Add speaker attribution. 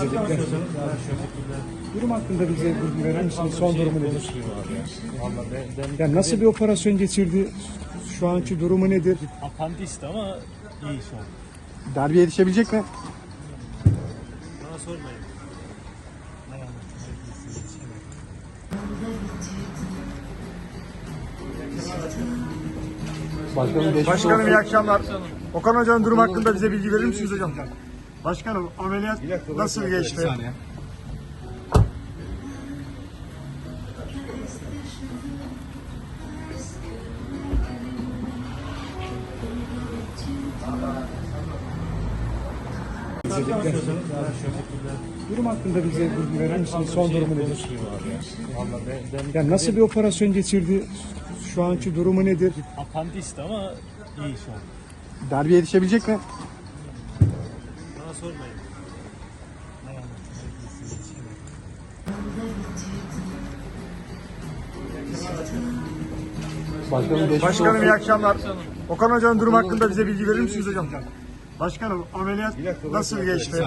Speaker 1: Teşekkürler. Durum hakkında bize bilgi verir misiniz? Son durumu nedir? Yani nasıl bir operasyon geçirdi? Şu anki durumu nedir?
Speaker 2: apandisti ama iyi şu an.
Speaker 1: Darbe yetişebilecek mi?
Speaker 2: Bana sormayın.
Speaker 1: Başkanım
Speaker 3: Başkanım iyi akşamlar. Okan Hoca'nın durum hakkında bize bilgi verir misiniz hocam? Başkanım ameliyat nasıl geçti?
Speaker 1: Durum hakkında bize bilgi verir misiniz? Son durumu nedir? Yani nasıl bir operasyon geçirdi? Şu anki durumu nedir?
Speaker 2: apandisti ama iyi şu an.
Speaker 1: Darbe yetişebilecek mi?
Speaker 2: Sormayın.
Speaker 1: Başkanım geçmiş
Speaker 3: Başkanım iyi akşamlar. Okan Hoca'nın durum hakkında bize bilgi verir misiniz hocam? Başkanım ameliyat nasıl geçti?